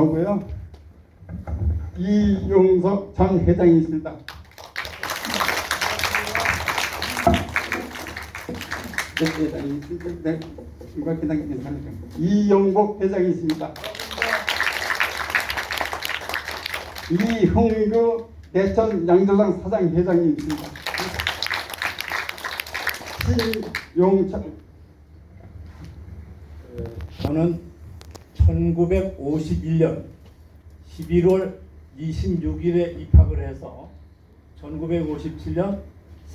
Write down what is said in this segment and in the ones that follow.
나오고요. 이용석 전 회장이 있습니다. 네, 회장이 있습니다. 네, 이거 그냥 괜찮으니까. 이용복 회장이 있습니다. 이흥규 대천 양조장 사장 회장이 있습니다. 신용철 어, 저는 1951년 11월 26일에 입학을 해서 1957년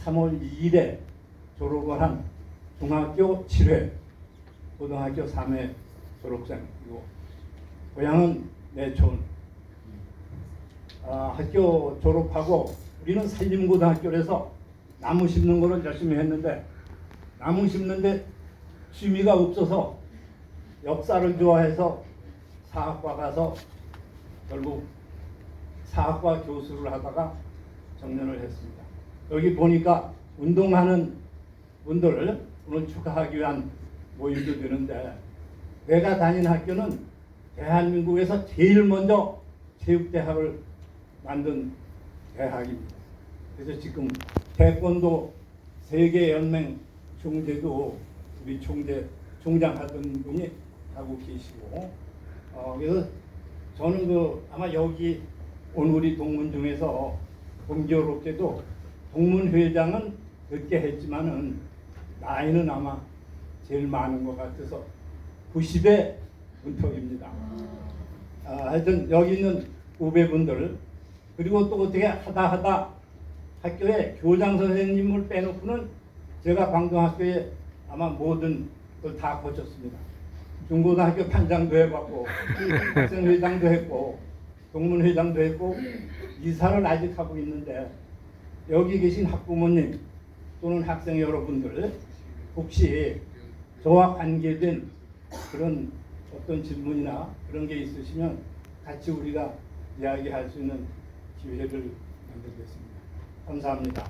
3월 2일에 졸업을 한 중학교 7회, 고등학교 3회 졸업생이고 고향은 내촌. 아, 학교 졸업하고 우리는 산림고등학교에서 나무 심는 거를 열심히 했는데 나무 심는데 취미가 없어서 역사를 좋아해서 사학과 가서 결국 사학과 교수를 하다가 정년을 했습니다. 여기 보니까 운동하는 분들을 오늘 축하하기 위한 모임도 되는데 내가 다닌 학교는 대한민국에서 제일 먼저 체육대학을 만든 대학입니다. 그래서 지금 태권도 세계연맹 총재도 우리 총재 총장 하던 분이 하고 계시고 어, 그래서 저는 그 아마 여기 온 우리 동문 중에서 공교롭게도 동문 회장은 늦게 했지만은 나이는 아마 제일 많은 것 같아서 90의 문턱입니다. 아, 하여튼 여기 있는 후배분들 그리고 또 어떻게 하다 하다 학교에 교장 선생님을 빼놓고는 제가 광동학교에 아마 모든 걸 다 거쳤습니다. 중고등학교 판장도 해봤고 학생회장도 했고 동문회장도 했고 이사를 아직 하고 있는데 여기 계신 학부모님 또는 학생 여러분들 혹시 저와 관계된 그런 어떤 질문이나 그런 게 있으시면 같이 우리가 이야기할 수 있는 기회를 만들겠습니다. 감사합니다.